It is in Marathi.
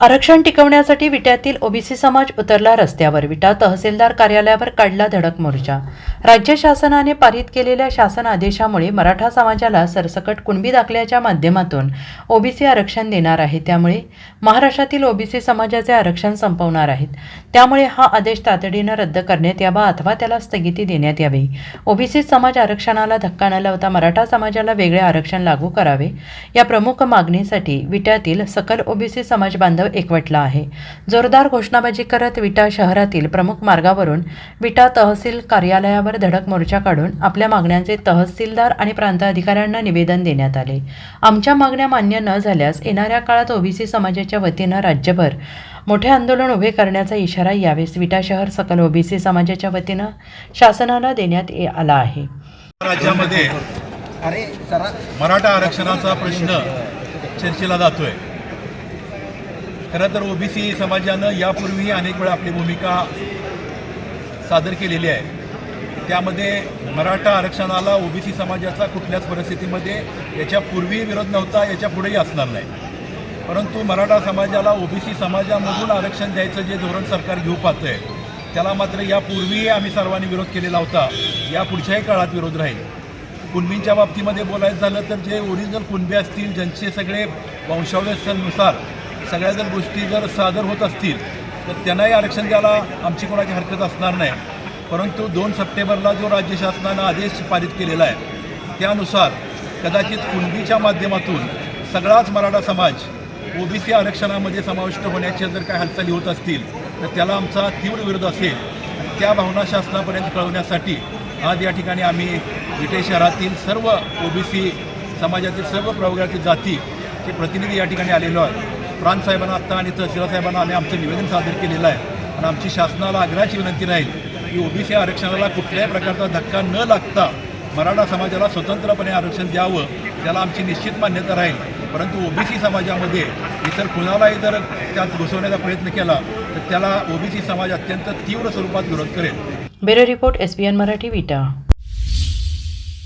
आरक्षण टिकवण्यासाठी विट्यातील ओबीसी समाज उतरला रस्त्यावर. विटा तहसीलदार कार्यालयावर काढला धडक मोर्चा. राज्य शासनाने पारित केलेल्या शासन आदेशामुळे मराठा समाजाला सरसकट कुणबी दाखल्याच्या माध्यमातून ओबीसी आरक्षण देणार आहे. त्यामुळे महाराष्ट्रातील ओबीसी समाजाचे आरक्षण संपवणार आहेत. त्यामुळे हा आदेश तातडीनं रद्द करण्यात यावा अथवा त्याला स्थगिती देण्यात यावी. ओबीसी समाज आरक्षणाला धक्का न लावता मराठा समाजाला वेगळे आरक्षण लागू करावे या प्रमुख मागणीसाठी विट्यातील सकल ओबीसी समाज बांधव एकवटला आहे. जोरदार घोषणाबाजी करत विटा शहरातील प्रमुख मार्गावरून विटा तहसील कार्यालयावर धडक मोर्चा काढून आपल्या मागण्यांचे तहसीलदार आणि प्रांताधिकाऱ्यांना निवेदन देण्यात आले. आमच्या मागण्या मान्य न झाल्यास येणाऱ्या काळात ओबीसी समाजाच्या वतीनं राज्यभर मोठे आंदोलन उभे करण्याचा इशारा यावेळेस विटा शहर सकल ओबीसी समाजाच्या वतीनं शासनाला देण्यात आला आहे. राज्यामध्ये अरे जरा मराठा आरक्षणाचा प्रश्न चर्चेला जातोय. खरं तर ओबीसी समाजानं यापूर्वीही अनेक वेळा आपली भूमिका सादर केलेली आहे. त्यामध्ये मराठा आरक्षणाला ओबीसी समाजाचा कुठल्याच परिस्थितीमध्ये याच्यापूर्वी विरोध नव्हता याच्या पुढेही असणार नाही. परंतु मराठा समाजाला ओबीसी समाजामधून आरक्षण द्यायचं जे धोरण सरकार घेऊ पाहतंय त्याला मात्र यापूर्वीही आम्ही सर्वांनी विरोध केलेला होता. या पुढच्याही काळात विरोध राहील. कुणबींच्या बाबतीमध्ये बोलायचं झालं तर जे ओरिजिनल कुणबी असतील ज्यांचे सगळे वंशावळीनुसार सगळ्या जर गोष्टी जर सादर होत असतील तर त्यांनाही आरक्षण द्यायला आमची कोणाची हरकत असणार नाही. परंतु दोन सप्टेंबरला जो राज्य शासनानं आदेश पारित केलेला आहे त्यानुसार कदाचित कुणबीच्या माध्यमातून सगळाच मराठा समाज ओबीसी आरक्षणामध्ये समाविष्ट होण्याच्या जर काही हालचाली होत असतील तर त्याला आमचा तीव्र विरोध असेल. त्या भावना शासनापर्यंत कळवण्यासाठी आज या ठिकाणी आम्ही विटे शहरातील सर्व ओबीसी समाजातील सर्व प्रवर्गातील जातीचे प्रतिनिधी या ठिकाणी आलेलो आहे प्रांत साहेबांना आत्ता आणि तहसीलसाहेबांना आम्ही आमचं निवेदन सादर केलेलं आहे. आणि आमची शासनाला आग्रहाची विनंती राहील की ओबीसी आरक्षणाला कुठल्याही प्रकारचा धक्का न लागता मराठा समाजाला स्वतंत्रपणे आरक्षण द्यावं त्याला आमची निश्चित मान्यता राहील. परंतु ओबीसी समाजामध्ये इतर कुणालाही जर त्यात घुसवण्याचा प्रयत्न केला तर त्याला ओबीसी समाज अत्यंत तीव्र स्वरूपात विरोध करेल. Bureau report S Marathi Vita.